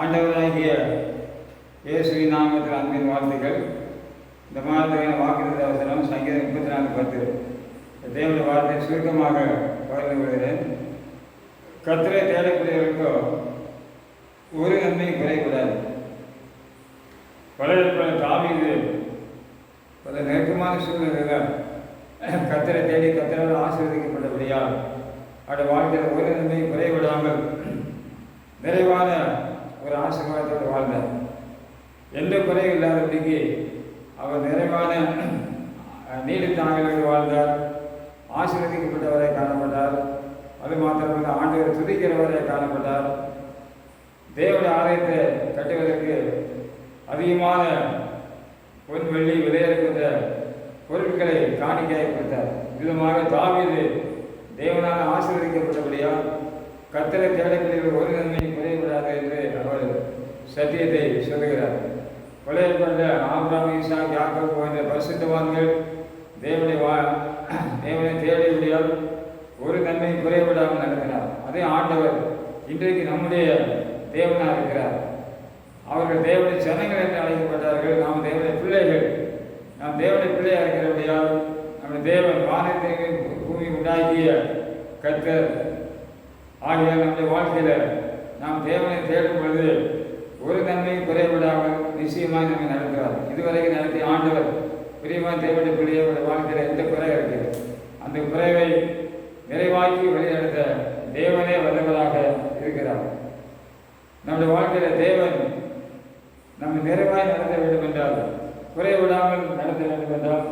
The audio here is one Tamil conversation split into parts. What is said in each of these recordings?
ஆண்டவராகிய இயேசுவின் நாமத்தில் அன்பின் வாழ்த்துக்கள். இந்த மாதத்துக்கான வாக்குறுதி அவசரம் சங்கீதம் முப்பத்தி நாலு பத்து தேவனுடைய வார்த்தை சுருக்கமாக பகிர்ந்து கொள்கிறேன். கத்திரை தேடக்கூடியவர்களுக்கோ ஒரு நன்மை குறைக்கூடாது பழைய பல தாவீது பல நெருக்கமான சூழ்நிலையில் கத்தரை தேடி கத்தரால் ஆசீர்வதிக்கப்பட்டபடியால் அவருடைய வாழ்க்கையில் ஒரு நன்மை குறைவிடாமல் நிறைவான ஒரு ஆசீர்வாதத்தோடு வாழ்ந்தார் எந்த குறையும் இல்லாதபடிக்கு அவர் நிறைவான நீடித்த வாழ்ந்தார். ஆசீர்வதிக்கப்பட்டவரை காணப்பட்டார். அது மாத்திரமல்ல ஆண்டுகளை துதிக்கிறவரை காணப்பட்டார். தேவனுடைய ஆலயத்தை கட்டுவதற்கு அதிகமான பொன் வெள்ளி விலையிருக்கின்ற பொருட்களை காணிக்கையாக கொடுத்தார். விதமாக தாவீது தேவனால் ஆசீர்வதிக்கப்பட்டபடியால் கத்தரை தேடக்கூடிய ஒரு நன்மை குறைவிடாது என்று அவர் சத்தியத்தை சொல்லுகிறார். கொலையப்பட்ட ஆபிராம் ஈசா யாக்கோபு போன்ற பரிசுத்தவான்கள் தேவனை வா தேவனை தேடியபடியால் ஒரு நன்மை குறைவிடாமல் நடத்தினார் அதே ஆண்டவர் இன்றைக்கு நம்முடைய தேவனாக இருக்கிறார். அவர்கள் தேவனுடைய ஜனங்கள் என்று அழைக்கப்பட்டார்கள். நாம் தேவனுடைய பிள்ளைகள். நாம் தேவனுடைய பிள்ளையாக இருக்கிறபடியால் நம்முடைய தேவன் வானத்தை பூமி உண்டாக்கிய கத்தர் ஆகிய நம்முடைய வாழ்க்கையில் நாம் தேவனை தேடும் பொழுது ஒரு நன்மையும் குறைவிடாமல் நிச்சயமாக நம்மை நடத்துவார் இதுவரைக்கும் நடத்திய ஆண்டவர் பிரியமான தேவனுடைய பிள்ளையோட வாழ்க்கையில எந்த குறை இருக்குது அந்த குறைவை நிறைவாக்கி வழிநடத்த தேவனே வல்லவராக இருக்கிறார். நம்முடைய வாழ்க்கையில தேவன் நம்ம நிறைவாய் நடத்த வேண்டும் என்றால் குறைவிடாமல் நடத்த வேண்டும் என்றால்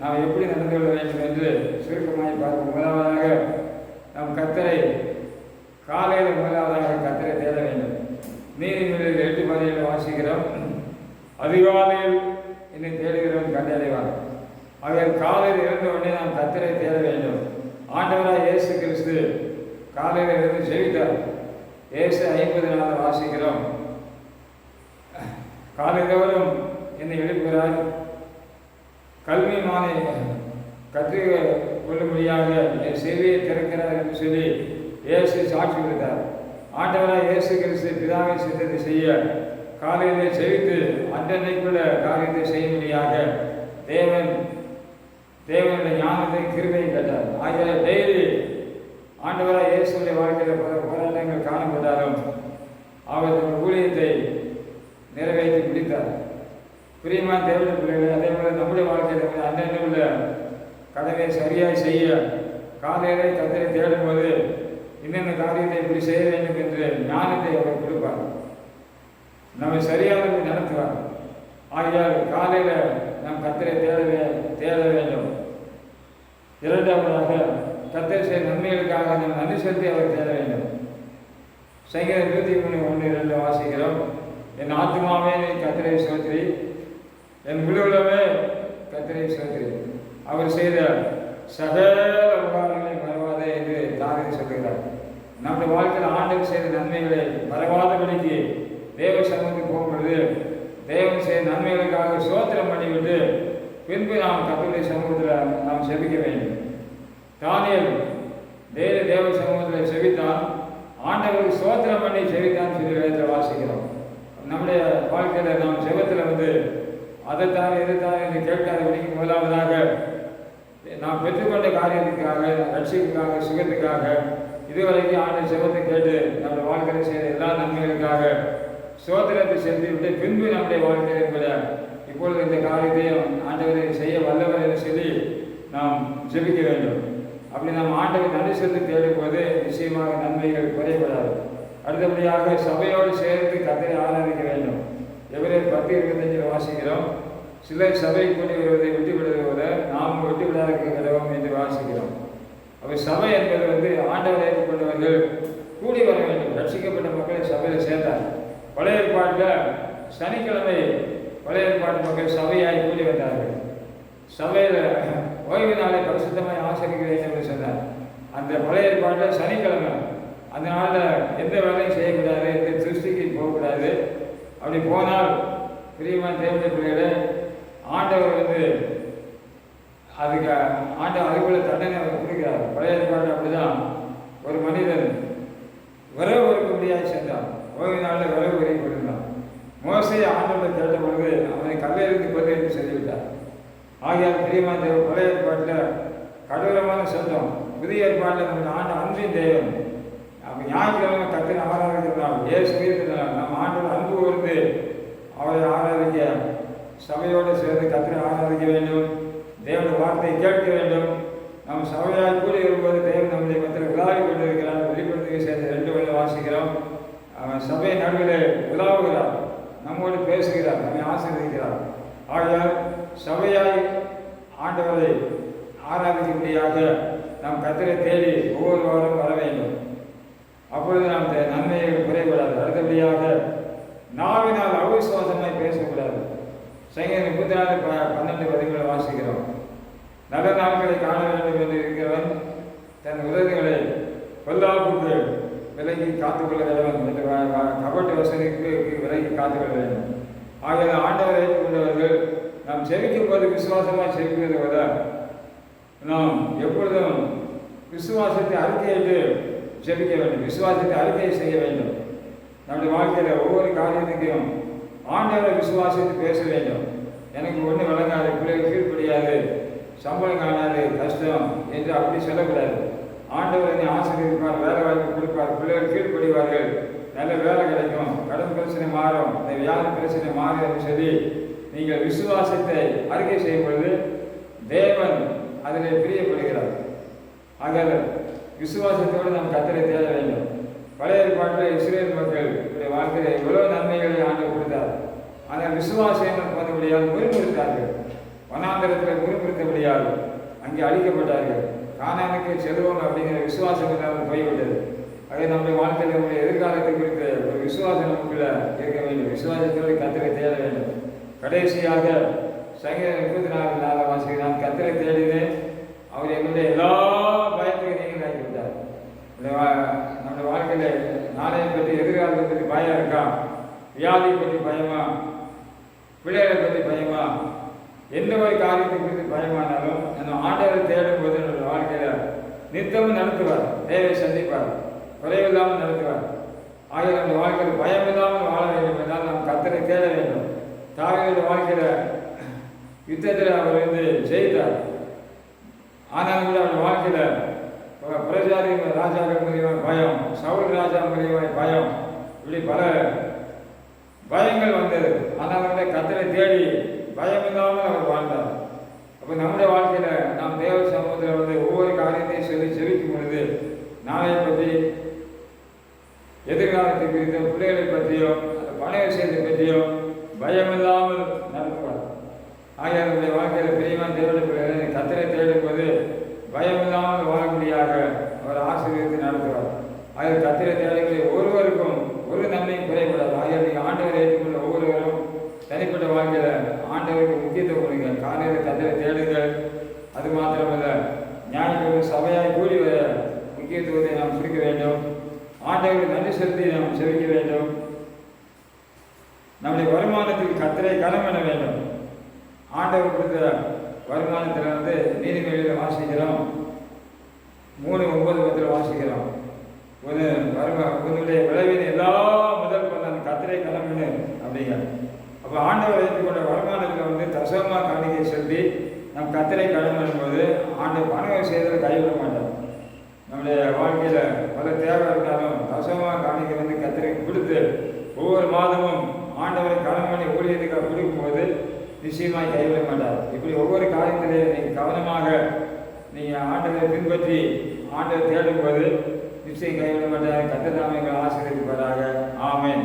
நாம் எப்படி நடந்து கொள்ள வேண்டும் என்று சுருக்கமாய் பார்ப்போம். முதலாவதாக நம் கத்தரை காலையில் முதலாவதாக கத்தரை தேட வேண்டும். நீதிமொழியில் பகுதியில் வாசிக்கிறோம். அதிகாலையில் என்னை தேடுகிறவன் கண்டடைவான் அவர் காலையில் இருந்த உடனே நாம் கத்தரை தேட வேண்டும். ஆண்டவராக இயேசு கிறிஸ்து காலையில் இருந்து ஜெயித்தார் இயேசு ஐம்பது நாள் வாசிக்கிறோம். காலைதோறும் என்னை எழுப்புகிறார். கல்வி மானை கற்று கொள்ளும்படியாக என் செவியை திறக்கிறார் என்று சொல்லி இயேசு சாட்சி கொடுத்தார். ஆண்டவராக இயேசு கிறிஸ்து பிதாவை சித்தத்தை செய்ய காரியத்தை செவித்து அன்றன்னைக்குள்ள காரியத்தை செய்யும்படியாக தேவன் தேவனுடைய ஞானத்தை கிருபையும் கேட்டார் ஆகிய டெய்லி ஆண்டவராக இயேசுடைய வாழ்க்கையில் பல போராட்டங்கள் காணப்பட்டாலும் அவர் தன் ஊழியத்தை நிறைவேற்றி முடித்தார். பிரியமான தேவனுடைய பிள்ளைகள் அதே போல நம்முடைய வாழ்க்கையில் அன்றன்ன உள்ள கடமை சரியாக செய்ய காலையிலே கத்தரை தேடும்போது இன்னென்ன காரியத்தை இப்படி செய்ய வேண்டும் என்று ஞானத்தை அவர் கொடுப்பார். நம்மை சரியாக நடத்துவார். ஆகையால் காலையில் நாம் கத்தரை தேட வே- தேட வேண்டும். இரண்டாவதாக கத்தரை செய்ய நன்மைகளுக்காக நாம் நன்றி செலுத்தி அவர் தேட வேண்டும். சங்கீதம் இருபத்தி மூணு ஒன்று இரண்டு வாசிக்கிறோம். என் ஆத்மாவே நீ கத்திரை சோத்திரி என் முழுவலமே கத்திரை சோத்திரி அவர் செய்த சகல உபகாரங்களை மறவாதே என்று தாரதி சொல்கிறார் நம்முடைய வாழ்க்கையில் ஆண்டவர் செய்த நன்மைகளை மறவாதபடிக்கு தேவ சமூகத்துக்கு போகும்பொழுது தேவன் செய்த நன்மைகளுக்காக சோத்திரம் பண்ணிவிட்டு பின்பு நாம் கத்தருடைய சமூகத்தில் நாம் செபிக்க வேண்டும். தானியல் தேவ தேவ சமூகத்தில் செவித்தான் ஆண்டவருக்கு சோத்திரம் பண்ணி செவித்தான் சொல்லி வேதத்தில் வாசிக்கிறோம். நம்முடைய வாழ்க்கையில் நாம் செபத்தில் வந்து அதைத்தான் இதைத்தான் என்று கேட்காதபடிக்கு முதலாவதாக நாம் பெற்றுக்கொண்ட காரியத்துக்காக ரட்சிப்புக்காக சுகத்துக்காக இதுவரைக்கும் ஆண்டு செபத்தை கேட்டு நம்முடைய வாழ்க்கையில் செய்த எல்லா நன்மைகளுக்காக சோதனத்தை சென்று விட்டு பின்பு நம்முடைய வாழ்க்கை என்பதால் இப்பொழுது இந்த காரியத்தையும் ஆண்டவரை செய்ய வல்லவர் என்று சொல்லி நாம் ஜெபிக்க வேண்டும். அப்படி நாம் ஆண்டவர் நன்றி சென்று தேடும்போது நிச்சயமாக நன்மைகள் குறைபடாது அடுத்தபடியாக சபையோடு சேர்ந்து கத்தரை ஆராதிக்க வேண்டும். எவரே பத்து இருபத்தஞ்சில் வாசிக்கிறோம். சிலர் சபை கூடி வருவதை விட்டுவிடுவதை விடுவதை நாம் விட்டுவிடாத விடாத என்று வாசிக்கிறோம். அவர் சபை என்பது வந்து ஆண்டவரை ஏற்றுக்கொண்டவர்கள் கூடி வர வேண்டும். ரட்சிக்கப்பட்ட மக்களை சபையில் சேர்ந்தார் பழைய ஏற்பாட்டில் சனிக்கிழமை பழைய ஏற்பாட்டு மக்கள் சபையாய் கூடி வந்தார்கள். சபையில் ஓய்வு நாளை பரிசுத்தமாய் ஆசிரிக்கிறேன் என்று சொன்னார். அந்த பழைய ஏற்பாட்டில் சனிக்கிழமை அந்த நாளில் எந்த வேலையும் செய்யக்கூடாது எந்த திருஷ்டிக்கு போகக்கூடாது. அப்படி போனால் பிரியமான தேவனுடைய பிள்ளைகளே ஆண்டவர் வந்து அதுக்கு ஆண்டவர் அதுக்குள்ள தண்டனை அவர் கொடுக்கிறார். பழைய ஏற்பாடு அப்படிதான் ஒரு மனிதன் விரவு இருக்க முடியாது சென்றான். ஓய்வு நாளில் விறகு உரை கொண்டிருந்தான் மோசையை ஆண்டவரை கேட்ட பொழுது அவனை கல்லையிலிருந்து கொண்டு என்று சொல்லிவிட்டார். ஆகியால் பிரியமான தேவன் பழைய ஏற்பாட்டில் கடவுளமான சொந்தம் புதிய ஏற்பாட்டில் நம்ம ஆண்டு அன்பின் தெய்வம் அப்போ ஞாயிற்றுக்கிழமை கத்திர ஆராதிக்கிறார். ஏசு இருக்கிறார். நம்ம ஆண்டவர் அன்பு கூர்ந்து அவரை ஆராதிக்க சபையோடு சேர்ந்து கத்திர ஆராதிக்க வேண்டும். தேவனுடைய வார்த்தையை கேட்க வேண்டும். நம் சபையால் கூடிய வரும்போது தேவன் நம்முடைய மத்தியில் விழாவி கொண்டிருக்கிறார் வெளிப்படுத்தி சேர்ந்து ரெண்டு வழி வாசிக்கிறோம் அவன் சபை நடுவிலே உலாவுகிறான் நம்மோடு பேசுகிறார் நம்மை ஆசீர்வதிக்கிறான். ஆகையால் சபையாய் ஆண்டவரை ஆராதிக்கும்படியாக நாம் கத்திரை தேடி ஒவ்வொரு வாரம் வர வேண்டும். அப்பொழுது நாம் இந்த நன்மையை குறைக்கூடாது. அடுத்தபடியாக நாவினால் அவிசுவாசமாய் பேசக்கூடாது. சங்கீதம் முப்பத்தி நாலு பன்னெண்டு பதிவுகளை வாசிக்கிறோம். நல்ல நாட்களை காண வேண்டும் என்று இருக்கிறவன் தன் உதவிகளை பொல்லாப்புக்கு விலகி காத்துக்கொள்ள வேண்டும். கபட்டு வசதிக்கு விலகி காத்துக்கொள்ள வேண்டும். ஆகவே ஆண்டவரை ஏற்றுக்கொண்டவர்கள் நாம் செவிக்கும் போது விசுவாசமாக செவிக்கிறது விட நாம் எப்பொழுதும் விசுவாசத்தை அறிக்கையிட்டு ஜெபிக்க வேண்டும். விசுவாசத்தை அறிக்கை செய்ய வேண்டும். நம்முடைய வாழ்க்கையில் ஒவ்வொரு காரியத்துக்கும் ஆண்டவரை விசுவாசித்து பேச வேண்டும். எனக்கு ஒன்றும் விளங்காது பிள்ளைகள் கீழ்படியாது சம்பளம் காணாது கஷ்டம் என்று அப்படி சொல்லக்கூடாது. ஆண்டவர் என்னை ஆசீர்வதிப்பார் வேலை வாய்ப்பு கொடுப்பார் பிள்ளைகள் கீழ்ப்படிவார்கள். நல்ல வேலை கிடைக்கும். கடன் பிரச்சனை மாறும். இந்த வியாதி பிரச்சனை மாறும் சரி. நீங்கள் விசுவாசத்தை அறிக்கை செய்யும் பொழுது தேவன் அதில் பிரியப்படுகிறார். ஆக விசுவாசத்தோடு நாம் கத்தரை தேட வேண்டும். பழைய ஏற்பாட்டில் இஸ்ரேல் மக்கள் இப்படி வாழ்க்கையில் இவ்வளவு நன்மைகளை ஆண்டு கொடுத்தார். ஆனால் விசுவாசம் பார்த்தபடியால் முறிமுறுத்தார்கள் வனாந்தரத்தில் முறிமுறுத்தபடியால் அங்கே அழிக்கப்பட்டார்கள். நான் எனக்கு செல்வன் அப்படிங்கிற விசுவாசம் இல்லாமல் போய்விட்டது. அதே நம்முடைய வாழ்க்கையில் நம்முடைய எதிர்காலத்தை குறித்த ஒரு விசுவாசம் நமக்குள்ள இருக்க வேண்டும். விசுவாசத்தோடு கத்திரை தேட வேண்டும். கடைசியாக சங்கீதம் முப்பத்தி நாலு நாலு வாசிக்கு நான் கத்திரை தேடினேன் அவர் என்னுடைய எல்லா பயத்தையும் நீங்களாக்கி விட்டார் நம்முடைய வா- நம்முடைய நாளையை பற்றி எதிர்காலத்தை பற்றி பயம் இருக்கா? வியாதியை பற்றி பயமா? பிள்ளைகளை பற்றி பயமா? எந்த ஒரு காரியத்தை குறித்து பயமானாலும் நம்ம ஆண்டவரை தேடும் போது நம்முடைய வாழ்க்கையில நித்தமும் நடத்துவார். தேவை சந்திப்பார். குறைவில்லாமல் நடத்துவார். ஆகிய நம்ம வாழ்க்கையில் பயம் இல்லாமல் வாழ வேண்டும் என்றால் நாம் கத்தனை தேட வேண்டும். தாவியோட வாழ்க்கையில யுத்தத்தில் அவர் வந்து ஜெயித்தார். ஆனாலும் கூட அவர் வாழ்க்கையில ப- பிரஜாதி ராஜாக்கள் மூலியமாக பயம் சவுல் ராஜா மூலியமாக பயம் இப்படி பல பயங்கள் வந்தது. ஆனால் கத்தனை தேடி பயம் இல்லாமல் அவர் வாழ்ந்தார் அப்போ நம்முடைய வாழ்க்கையில நாம் தேவ சமூகத்தில் வந்து ஒவ்வொரு காரியத்தையும் சொல்லி செவிக்கும் பொழுது நாளை பற்றி எதிர்காலத்தை குறித்தோ பிள்ளைகளை பற்றியோ அந்த பழைய விஷயத்தை பற்றியோ பயமில்லாமல் நடத்துவார் ஆகிய நம்முடைய வாழ்க்கையில் பிரியமான தேவனுடைய பிள்ளைகளை கத்தரை தேடும்போது பயமில்லாமல் வாழக்கூடியாக அவர் ஆசிரியத்தை நடத்துவார் ஆகிய கத்திரை தேடக்கூடிய ஒருவருக்கும் ஒரு நன்மையும் குறைபடாது ஆகிய நீங்கள் ஆண்டவரை ஏற்றுக்கொண்ட ஒவ்வொருவரும் தனிப்பட்ட வாழ்க்கையில் ஆண்டவருக்கு முக்கியத்துவம் கொடுங்க காலையில் கத்திரை தேடுங்கள் அது மாத்திரமல்ல ஞாயிற்றுக்கிழமை சபையாய் கூடி வர முக்கியத்துவத்தை நாம் கொடுக்க வேண்டும் ஆண்டவருக்கு நன்றி செலுத்தி நாம் செவிக்க வேண்டும் நம்முடைய வருமானத்துக்கு கத்தரை கனம் என வேண்டும். ஆண்டவர் கொடுத்த வருமானத்தில் வந்து நீதிமொழியில் வாசிக்கிறோம். மூணு ஒன்பது பத்தில் வாசிக்கிறோம். ஒரு வருமா உன்னுடைய விளைவின் எல்லா முதல் பலன் கத்திரை கிளம்பினு அப்படிங்க அப்போ ஆண்டவர் ஏற்றுக்கொண்ட வருமானத்தில் வந்து தசமாக காணிக்கை செலுத்தி நம் கத்திரை கடன் போது ஆண்டு பணம் செய்ததை கைவிட மாட்டோம் நம்முடைய வாழ்க்கையில் பல தேவை இருந்தாலும் தசமாக காணிக்கை வந்து கத்திரை கொடுத்து ஒவ்வொரு மாதமும் ஆண்டவரை கடன் பண்ணி ஊழியத்துக்காக கொடுக்கும்போது நிச்சயமாக கைவிட மாட்டார் இப்படி ஒவ்வொரு காரியத்திலே நீங்கள் கவனமாக நீங்கள் ஆண்டவரை பின்பற்றி ஆண்டவரை தேடும்போது நிச்சயம் கைவிட மாட்டார் கத்ததாமைகள் ஆசீர்வதிப்பதாக ஆமேன்.